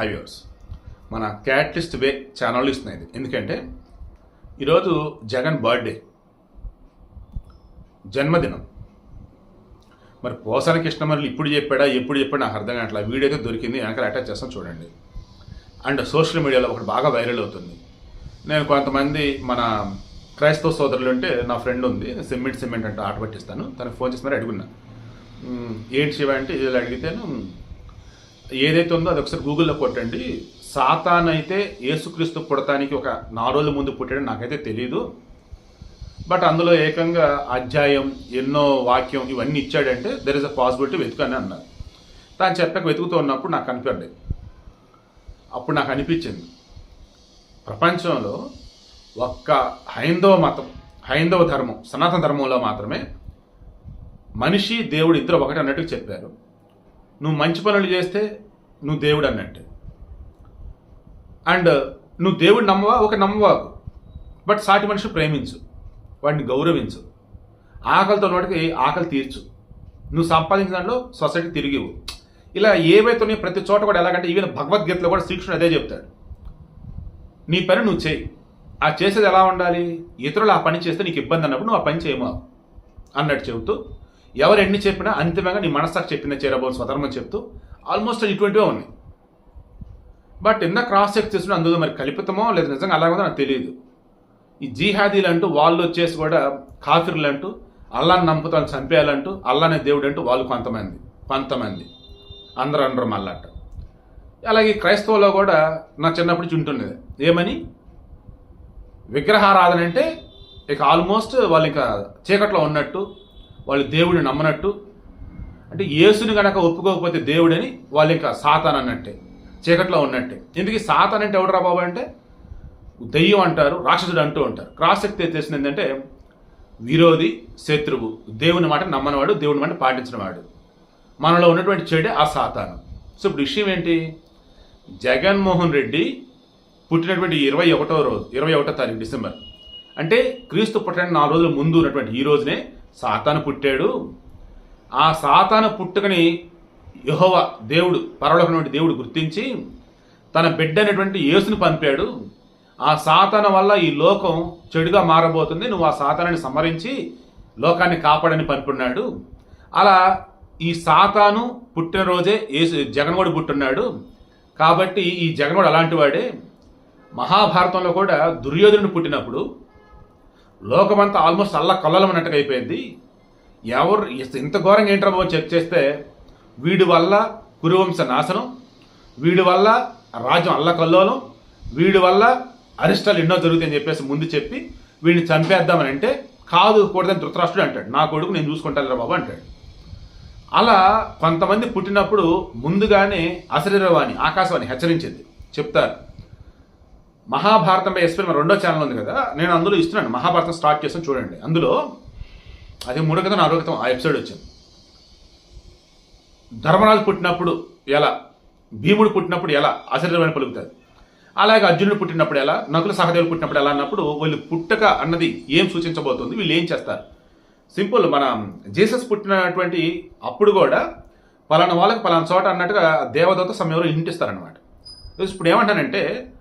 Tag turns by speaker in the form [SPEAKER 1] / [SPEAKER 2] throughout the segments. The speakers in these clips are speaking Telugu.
[SPEAKER 1] హైవేర్స్ మన క్యాట్లిస్ట్ వే ఛానల్ ఇస్తున్నాయి ఎందుకంటే ఈరోజు జగన్ బర్త్డే. జన్మదినం. మరి పోసాన కృష్ణమల్లి ఇప్పుడు చెప్పాడా ఎప్పుడు చెప్పాడా నాకు అర్థం కావట్లేదు. వీడియో అయితే దొరికింది వెనకాల అటాచ్ చేస్తాం చూడండి. అండ్ సోషల్ మీడియాలో ఒకటి బాగా వైరల్ అవుతుంది. నేను కొంతమంది మన క్రైస్తవ సోదరులు అంటే నా ఫ్రెండ్ ఉంది సిమెంట్ సిమెంట్ అంటే ఆట పట్టిస్తాను. తనకు ఫోన్ చేసి మరి అడుగున్నా. ఏంటి శివ అంటే ఇది అడిగితేను ఏదైతే ఉందో అది ఒకసారి గూగుల్లో కొట్టండి. సాతాన్ అయితే యేసుక్రీస్తు పుడతానికి ఒక నాలుగు రోజుల ముందు పుట్టాడని నాకైతే తెలియదు బట్ అందులో ఏకంగా అధ్యాయం ఎన్నో వాక్యం ఇవన్నీ ఇచ్చాడంటే దెర్ ఇస్ అ పాసిబిలిటీ వెతుకని అన్నారు. తాను చెప్పక వెతుకుతూ ఉన్నప్పుడు నాకు కనిపించండి అప్పుడు నాకు అనిపించింది. ప్రపంచంలో ఒక్క హైందవ మతం హైందవ ధర్మం సనాతన ధర్మంలో మాత్రమే మనిషి దేవుడు ఇద్దరు ఒకటి అన్నట్టుగా చెప్పారు. నువ్వు మంచి పనులు చేస్తే నువ్వు దేవుడు అన్నట్టు. అండ్ నువ్వు దేవుడు నమ్మవా? ఒక నమ్మవాకు బట్ సాటి మనిషి ప్రేమించు. వాడిని గౌరవించు. ఆకలితో నోటికి ఆకలి తీర్చు. నువ్వు సంపాదించిన దాంట్లో సొసైటీ తిరిగివు ఇలా ఏవైతే ఉన్నాయో ప్రతి చోట కూడా ఎలాగంటే ఈవెన్ భగవద్గీతలో కూడా శ్రీకృష్ణుడు అదే చెప్తాడు. నీ పని నువ్వు చేయి. ఆ చేసేది ఎలా ఉండాలి? ఇతరులు ఆ పని చేస్తే నీకు ఇబ్బంది అన్నప్పుడు నువ్వు ఆ పని చేయమా అన్నట్టు చెబుతూ ఎవరు ఎన్ని చెప్పినా అంతిమంగా నీ మనస్సాకు చెప్పిన చేరబోని స్వధర్మం చెప్తూ ఆల్మోస్ట్ ఇటువంటివే ఉన్నాయి. బట్ ఇంత క్రాస్ చెక్ చేసిన అందులో మరి కల్పితమో లేదా నిజంగా అలాగో నాకు తెలియదు ఈ జీహాదీలు అంటూ వాళ్ళు వచ్చేసి కూడా కాఫీర్లు అంటూ అల్లాని నమ్ముతూ చంపేయాలంటూ అల్లానే దేవుడు అంటూ వాళ్ళు కొంతమంది కొంతమంది. అందరూ అనరు మళ్ళట. అలాగే క్రైస్తవులో కూడా నా చిన్నప్పటి నుంచి ఏమని? విగ్రహారాధన అంటే ఇక ఆల్మోస్ట్ వాళ్ళు ఇంకా చీకట్లో ఉన్నట్టు వాళ్ళు దేవుడిని నమ్మనట్టు. అంటే యేసుని గనక ఒప్పుకోకపోతే దేవుడని వాళ్ళు ఇంకా సాతాన్ అన్నట్టే చీకట్లో ఉన్నట్టే. ఎందుకు సాతాన్ అంటే ఎవడరా బాబు అంటే? దెయ్యం అంటారు రాక్షసుడు అంటూ ఉంటారు. క్రాస్ శక్తి తెలిసిన ఏంటంటే విరోధి శత్రువు దేవుని మాట నమ్మనవాడు దేవుని మాట పాటించినవాడు. మనలో ఉన్నటువంటి చెడే ఆ సాతాను. సో ఇప్పుడు విషయం ఏంటి? జగన్మోహన్ రెడ్డి పుట్టినటువంటి ఇరవై ఒకటో రోజు ఇరవై ఒకటో తారీఖు డిసెంబర్. అంటే క్రీస్తు పుట్టడానికి నాలుగు రోజుల ముందు ఉన్నటువంటి ఈ రోజునే సాతాను పుట్టాడు. ఆ సాతాను పుట్టుకని యహోవ దేవుడు పరలోకటువంటి దేవుడు గుర్తించి తన బిడ్డ అనేటువంటి యేసుని పంపాడు. ఆ సాతాన వల్ల ఈ లోకం చెడుగా మారబోతుంది. నువ్వు ఆ సాతానాన్ని సంహరించి లోకాన్ని కాపాడని పంపున్నాడు. అలా ఈ సాతాను పుట్టినరోజే యేసు జగన్గోడు పుట్టున్నాడు. కాబట్టి ఈ జగన్గోడు అలాంటి వాడే. మహాభారతంలో కూడా దుర్యోధనుడు పుట్టినప్పుడు లోకమంతా ఆల్మోస్ట్ అల్ల కల్లలమన్నట్టుగా అయిపోయింది. ఎవరు ఇంత ఘోరంగా ఏంట్రా బాబు చెక్ చేస్తే వీడి వల్ల కురువంశ నాశనం వీడి వల్ల రాజ్యం అల్లకల్లోలం వీడి వల్ల అరిష్టాలు ఎన్నో జరుగుతాయని చెప్పేసి ముందు చెప్పి వీడిని చంపేద్దామని అంటే కాదు కూడదని ధృతరాష్ట్రుడు అంటాడు. నా కొడుకు నేను చూసుకుంటాను రా బాబు అంటాడు. అలా కొంతమంది పుట్టినప్పుడు ముందుగానే అశరీరవాణి ఆకాశవాణి హెచ్చరించింది. చెప్తారు. మహాభారతంపై ఎస్పీ రెండో ఛానల్ ఉంది కదా నేను అందులో ఇస్తున్నాను. మహాభారతం స్టార్ట్ చేస్తాను చూడండి. అందులో అది మూడో క్రితం నాలుగో క్రితం ఆ ఎపిసోడ్ వచ్చింది. ధర్మరాజు పుట్టినప్పుడు ఎలా? భీముడు పుట్టినప్పుడు ఎలా? అశరీరమైన పలుకుతుంది. అలాగే అర్జునుడు పుట్టినప్పుడు ఎలా? నకుల సహదేవులు పుట్టినప్పుడు ఎలా అన్నప్పుడు వీళ్ళు పుట్టక అన్నది ఏం సూచించబోతుంది వీళ్ళు ఏం చేస్తారు? సింపుల్ మన జీసస్ పుట్టినటువంటి అప్పుడు కూడా పలానా వాళ్ళకి పలానా చోట అన్నట్టుగా దేవదూత సమయంలో ఇంటిస్తారనమాట ఇప్పుడు ఏమంటానంటే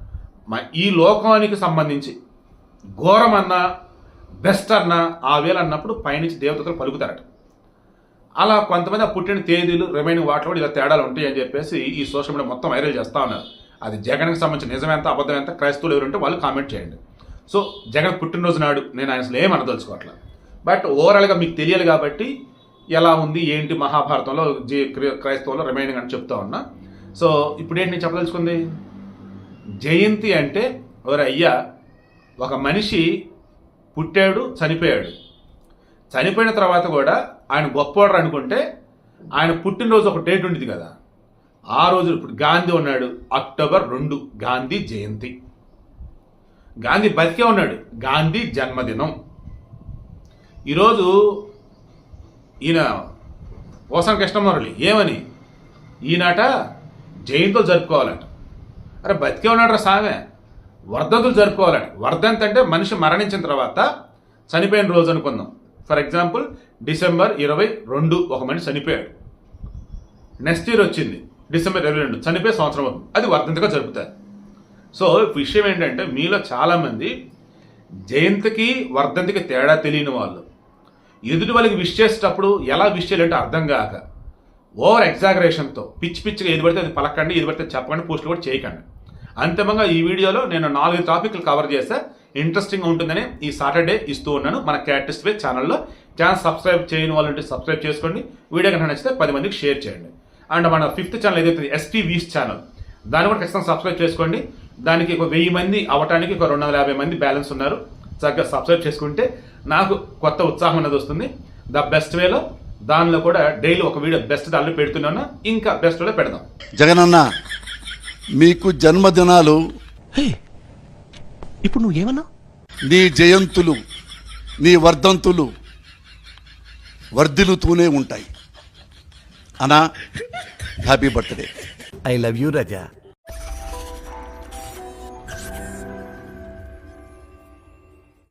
[SPEAKER 1] ఈ లోకానికి సంబంధించి ఘోరమన్నా బెస్ట్ అన్నా ఆ వేలు అన్నప్పుడు పైనుంచి దేవతలు పలుకుతారట. అలా కొంతమంది ఆ పుట్టిన తేదీలు రిమైనింగ్ వాటిలో కూడా ఇలా తేడాలు ఉంటాయి అని చెప్పేసి ఈ సోషల్ మీడియా మొత్తం వైరల్ చేస్తా ఉన్నారు. అది జగన్కి సంబంధించిన నిజమెంత అబద్ధం ఎంత క్రైస్తవులు ఎవరుంటే వాళ్ళు కామెంట్ చేయండి. సో జగన్ పుట్టినరోజు నాడు నేను ఆయన అసలు ఏం బట్ ఓవరాల్గా మీకు తెలియాలి కాబట్టి ఎలా ఉంది ఏంటి మహాభారతంలో జీ క్రైస్తవులో క్రైస్తవంలో రిమైనింగ్ అని చెప్తా ఉన్నా. సో ఇప్పుడు ఏంటి నేను చెప్పదలుచుకుంది? జయంతి అంటే ఎవరు అయ్యా ఒక మనిషి పుట్టాడు చనిపోయాడు. చనిపోయిన తర్వాత కూడా ఆయన గొప్పవాడు అనుకుంటే ఆయన పుట్టినరోజు ఒక డేట్ ఉండేది కదా. ఆ రోజు ఇప్పుడు గాంధీ ఉన్నాడు అక్టోబర్ రెండు గాంధీ జయంతి. గాంధీ బతికే ఉన్నాడు గాంధీ జన్మదినం. ఈరోజు ఈయన పోసం కృష్ణమురళి ఏమని? ఈనాట జయంతులు జరుపుకోవాలంట. అరే బతికే ఉన్నాడు సామె వర్ధంతులు జరుపుకోవాలట వర్ధంతి అంటే మనిషి మరణించిన తర్వాత చనిపోయిన రోజు అనుకుందాం. ఫర్ ఎగ్జాంపుల్ డిసెంబర్ ఇరవై రెండు ఒక మనిషి చనిపోయాడు. నెక్స్ట్ ఇయర్ వచ్చింది డిసెంబర్ ఇరవై రెండు చనిపోయే సంవత్సరం అవుతుంది. అది వర్ధంతిగా జరుపుతారు. సో విషయం ఏంటంటే మీలో చాలామంది జయంతికి వర్ధంతికి తేడా తెలియని వాళ్ళు. ఎదుటి వాళ్ళకి విష్ చేసేటప్పుడు ఎలా విష్ చేయాలంటే అర్థం కాక ఓవర్ ఎగ్జాగరేషన్తో పిచ్చి పిచ్చిగా ఏది పడితే అది పలకండి ఏది పడితే చెప్పకండి పోస్టులు కూడా చేయకండి. అంతిమంగా ఈ వీడియోలో నేను నాలుగు టాపిక్లు కవర్ చేస్తే ఇంట్రెస్టింగ్ ఉంటుందని ఈ సాటర్డే ఇస్తూ ఉన్నాను మన క్యాటిస్ట్ వే ఛానల్లో. ఛానల్ సబ్స్క్రైబ్ చేయని వాళ్ళు ఉంటే సబ్స్క్రైబ్ చేసుకోండి. వీడియో కనుక నచ్చితే పది మందికి షేర్ చేయండి. అండ్ మన ఫిఫ్త్ ఛానల్ ఏదైతే ఎస్పీ వీస్ ఛానల్ దాన్ని కూడా ఖచ్చితంగా సబ్స్క్రైబ్ చేసుకోండి. దానికి ఒక వెయ్యి మంది అవటానికి ఒక రెండు వందల యాభై మంది బ్యాలెన్స్ ఉన్నారు. చక్కగా సబ్స్క్రైబ్ చేసుకుంటే నాకు కొత్త ఉత్సాహం అనేది వస్తుంది. ద బెస్ట్ వేలో దానిలో కూడా డైలీ ఒక వీడియో బెస్ట్ దానిలో పెడుతున్నాను. ఇంకా బెస్ట్ వేలో పెడదాం.
[SPEAKER 2] జగనన్న మీకు జన్మదినాలు.
[SPEAKER 3] హే, ఇప్పుడు నువ్వేమన్నా
[SPEAKER 2] నీ జయంతులు నీ వర్ధంతులు వర్ధిల్లుతూనే ఉంటాయి. అనా happy birthday.
[SPEAKER 3] I love you Raza.